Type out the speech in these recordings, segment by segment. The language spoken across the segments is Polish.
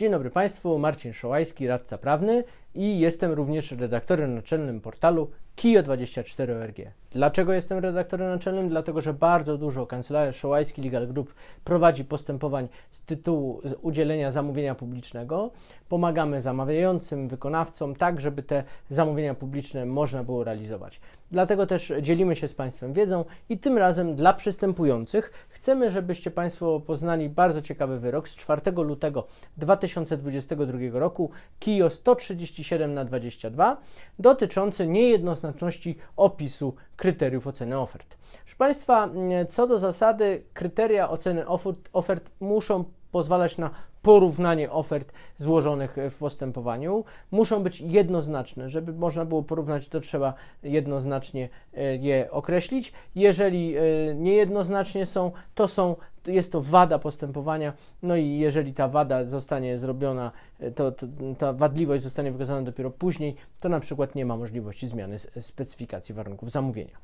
Dzień dobry Państwu, Marcin Szołajski, radca prawny i jestem również redaktorem naczelnym portalu KIO24ORG. Dlaczego jestem redaktorem naczelnym? Dlatego, że bardzo dużo Kancelaria Szołajski Legal Group prowadzi postępowań z tytułu udzielenia zamówienia publicznego. Pomagamy zamawiającym, wykonawcom, tak żeby te zamówienia publiczne można było realizować. Dlatego też dzielimy się z Państwem wiedzą i tym razem dla przystępujących chcemy, żebyście Państwo poznali bardzo ciekawy wyrok z 4 lutego 2022 roku KIO 137 na 22 dotyczący niejednoznaczności opisu kryteriów oceny ofert. Proszę Państwa, co do zasady, kryteria oceny ofert, ofert muszą pozwalać na porównanie ofert złożonych w postępowaniu. Muszą być jednoznaczne. Żeby można było porównać, to trzeba jednoznacznie e, je określić. Jeżeli e, niejednoznacznie są, to są jest to wada postępowania, no i jeżeli ta wada zostanie zrobiona, e, to, to ta wadliwość zostanie wykazana dopiero później, to na przykład nie ma możliwości zmiany specyfikacji warunków zamówienia.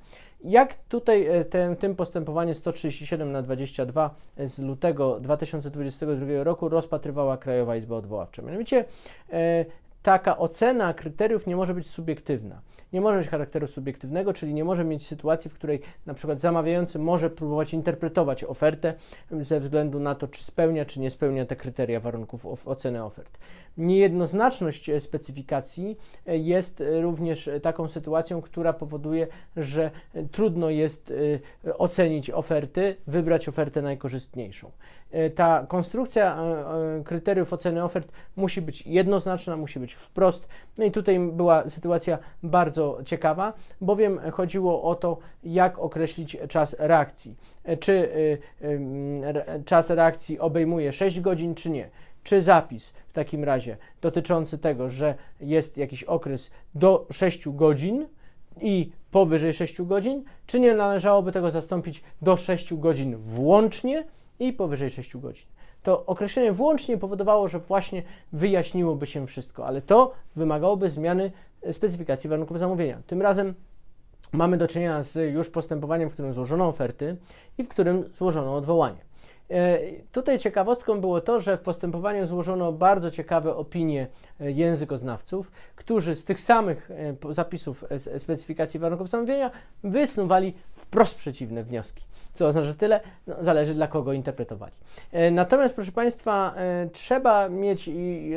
Jak tutaj e, te, tym postępowanie 137 na 22 z lutego 2022 roku rozpatrywała Krajowa Izba Odwoławcza? Mianowicie e, taka ocena kryteriów nie może być subiektywna. Nie może mieć charakteru subiektywnego, czyli nie może mieć sytuacji, w której na przykład zamawiający może próbować interpretować ofertę ze względu na to, czy spełnia, czy nie spełnia te kryteria warunków oceny ofert. Niejednoznaczność e, specyfikacji e, jest e, również taką sytuacją, która powoduje, że trudno jest ocenić oferty, wybrać ofertę najkorzystniejszą. Ta konstrukcja kryteriów oceny ofert musi być jednoznaczna, musi być wprost. No i tutaj była sytuacja bardzo ciekawa, bowiem chodziło o to, jak określić czas reakcji. Czy y, re- czas reakcji obejmuje 6 godzin, czy nie? Czy zapis w takim razie dotyczący tego, że jest jakiś okres do 6 godzin i powyżej 6 godzin, czy nie należałoby tego zastąpić do 6 godzin włącznie i powyżej 6 godzin? To określenie włącznie powodowało, że właśnie wyjaśniłoby się wszystko, ale to wymagałoby zmiany e, specyfikacji warunków zamówienia. Tym razem mamy do czynienia z już postępowaniem, w którym złożono oferty i w którym złożono odwołanie. E, Tutaj ciekawostką było to, że w postępowaniu złożono bardzo ciekawe opinie e, językoznawców, którzy z tych samych e, zapisów specyfikacji warunków zamówienia wysnuwali wprost przeciwne wnioski. Co oznacza, że tyle no, zależy dla kogo interpretowali. Natomiast, proszę Państwa, trzeba mieć i,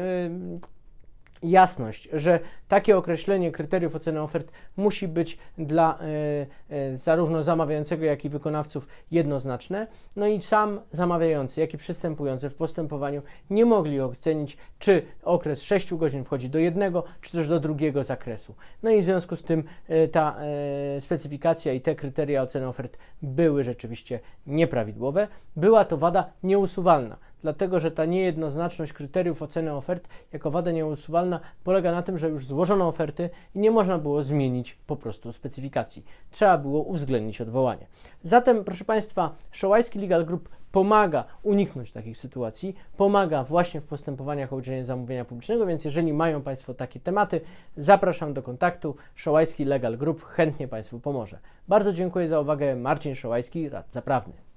jasność, że takie określenie kryteriów oceny ofert musi być dla e, e, zarówno zamawiającego, jak i wykonawców jednoznaczne. No i sam zamawiający, jak i przystępujący w postępowaniu nie mogli ocenić, czy okres 6 godzin wchodzi do jednego, czy też do drugiego zakresu. No i w związku z tym e, ta e, specyfikacja i te kryteria oceny ofert były rzeczywiście nieprawidłowe. Była to wada nieusuwalna dlatego że ta niejednoznaczność kryteriów oceny ofert jako wada nieusuwalna polega na tym, że już złożono oferty i nie można było zmienić po prostu specyfikacji. Trzeba było uwzględnić odwołanie. Zatem, proszę Państwa, Szołajski Legal Group pomaga uniknąć takich sytuacji, pomaga właśnie w postępowaniach o udzielenie zamówienia publicznego, więc jeżeli mają Państwo takie tematy, zapraszam do kontaktu. Szołajski Legal Group chętnie Państwu pomoże. Bardzo dziękuję za uwagę. Marcin Szołajski, radca prawny.